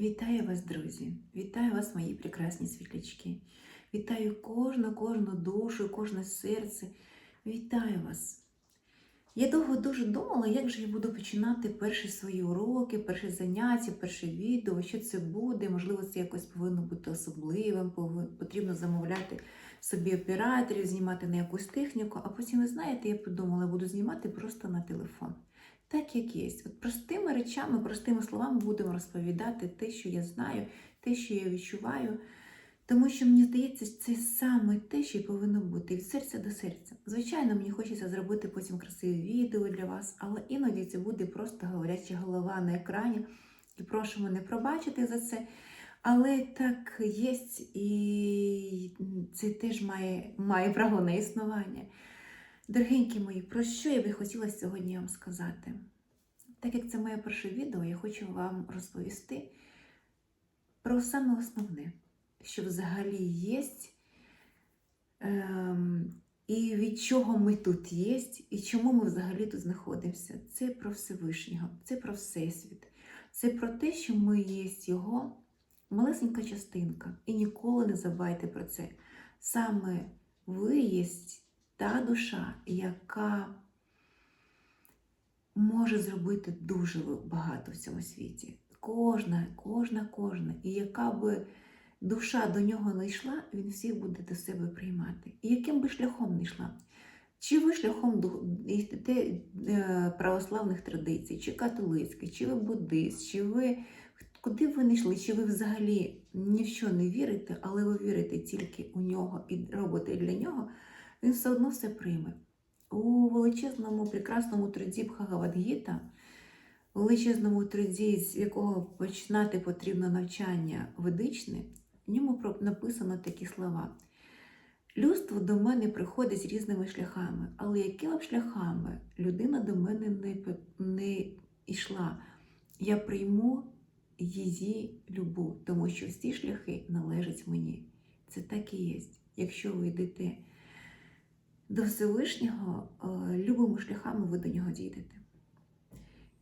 Вітаю вас, друзі! Вітаю вас, мої прекрасні світлячки! Вітаю кожну, кожну душу, кожне серце. Вітаю вас! Я довго дуже думала, як же я буду починати перші свої уроки, перші заняття, перше відео, що це буде. Можливо, це якось повинно бути особливим, потрібно замовляти собі операторів, знімати на якусь техніку. А потім, ви знаєте, я подумала, я буду знімати просто на телефон. Так як є. От простими речами, простими словами будемо розповідати те, що я знаю, те, що я відчуваю. Тому що мені здається, це саме те, що повинно бути від серця до серця. Звичайно, мені хочеться зробити потім красиве відео для вас, але іноді це буде просто говоряча голова на екрані. І прошу мене пробачити за це. Але так є, і це теж має, має право на існування. Дорогенькі мої, про що я би хотіла сьогодні вам сказати? Так як це моє перше відео, я хочу вам розповісти про саме основне, що взагалі є, ем, і від чого ми тут є, і чому ми взагалі тут знаходимося. Це про Всевишнього, це про Всесвіт, це про те, що ми є Його малесенька частинка. І ніколи не забувайте про це. Саме ви є та душа, яка може зробити дуже багато в цьому світі. Кожна, кожна, кожна. І яка би душа до нього не йшла, він всіх буде до себе приймати. І яким би шляхом не йшла. Чи ви шляхом е, православних традицій, чи католицьких, чи ви буддист, чи ви куди б ви не йшли, чи ви взагалі ні в що не вірите, але ви вірите тільки у нього і робите для нього, він все одно все прийме. У величезному прекрасному труді Бхагавадгіта, величезному труді, з якого починати потрібно навчання ведичне, в ньому написано такі слова. Людство до мене приходить різними шляхами, але якими б шляхами людина до мене не, не йшла, я прийму її любов, тому що всі шляхи належать мені. Це так і є. Якщо ви йдете до Всевишнього, е, любими шляхами ви до нього дійдете.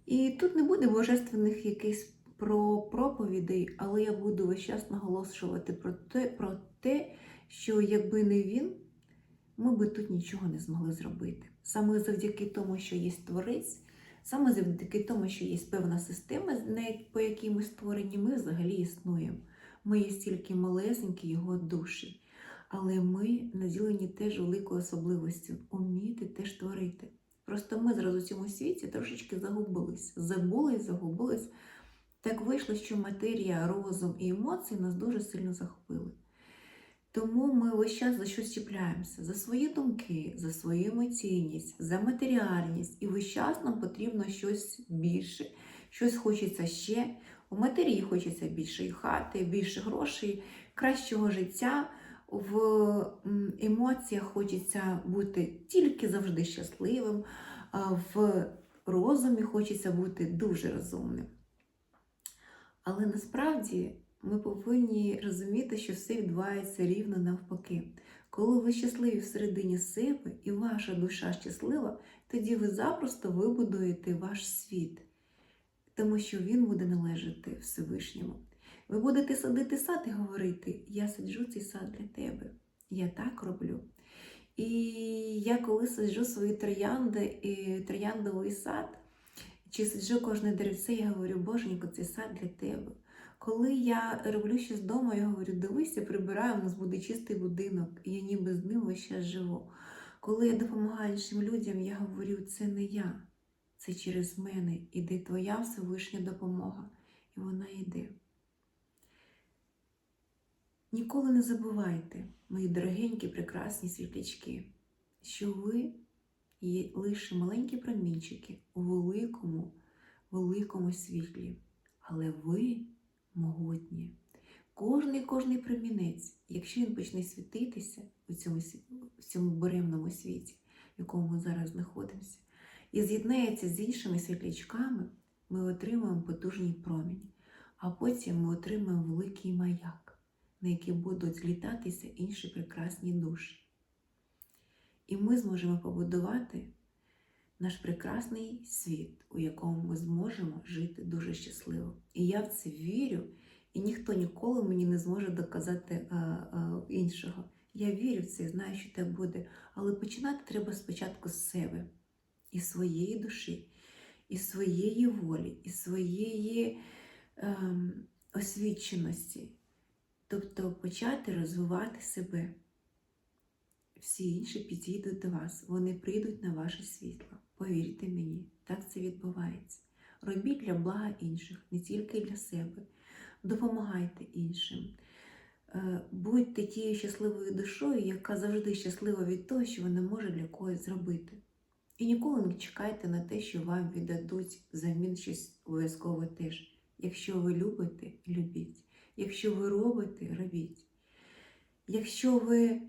І тут не буде божественних якихось про проповідей, але я буду весь час наголошувати про те, про те, що якби не він, ми би тут нічого не змогли зробити. Саме завдяки тому, що є творець, саме завдяки тому, що є певна система, по якій ми створені, ми взагалі існуємо. Ми є стільки малесенькі його душі. Але ми наділені теж великою особливістю вміти теж творити. Просто ми зараз у цьому світі трошечки загубились, забулись, загубились. Так вийшло, що матерія, розум і емоції нас дуже сильно захопили. Тому ми весь час за щось чіпляємося, за свої думки, за свою емоційність, за матеріальність. І весь час нам потрібно щось більше, щось хочеться ще. У матерії хочеться більшої хати, більше грошей, кращого життя. В емоціях хочеться бути тільки завжди щасливим, в розумі хочеться бути дуже розумним. Але насправді ми повинні розуміти, що все відбувається рівно навпаки. Коли ви щасливі всередині себе і ваша душа щаслива, тоді ви запросто вибудуєте ваш світ, тому що він буде належати Всевишньому. Ви будете садити сад і говорити: Я саджу цей сад для тебе. Я так роблю. І я коли саджу свої троянди трояндовий сад, чи саджу кожне деревце, я говорю, Боженько, цей сад для тебе. Коли я роблю щось вдома, я говорю, дивися, прибираю, у нас буде чистий будинок, і я ніби з ним весь час живу. Коли я допомагаю іншим людям, я говорю, це не я, це через мене іде твоя Всевишня допомога. І вона йде. Ніколи не забувайте, мої дорогенькі, прекрасні світлячки, що ви є лише маленькі промінчики у великому, великому світлі. Але ви могутні. Кожний кожний промінець, якщо він почне світитися у цьому, в цьому буремному світі, в якому ми зараз знаходимося, і з'єднається з іншими світлячками, ми отримаємо потужний промінь, а потім ми отримаємо великий маяк, на який будуть злітатися інші прекрасні душі. І ми зможемо побудувати наш прекрасний світ, у якому ми зможемо жити дуже щасливо. І я в це вірю, І ніхто ніколи мені не зможе доказати а, а, іншого. Я вірю в це, знаю, що так буде. Але починати треба спочатку з себе, із своєї душі, із своєї волі, із своєї ем, освіченості. Тобто почати розвивати себе. Всі інші підійдуть до вас, вони прийдуть на ваше світло. Повірте мені, так це відбувається. Робіть для блага інших, не тільки для себе. Допомагайте іншим. Е, Будьте тією щасливою душою, яка завжди щаслива від того, що вона може для когось зробити. І ніколи не чекайте на те, що вам віддадуть взамін щось обов'язково теж. Якщо ви любите, любіть. Якщо ви робите, робіть. Якщо ви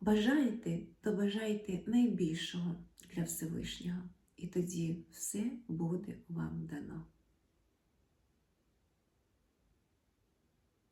бажаєте, то бажайте найбільшого для Всевишнього. І тоді все буде вам дано.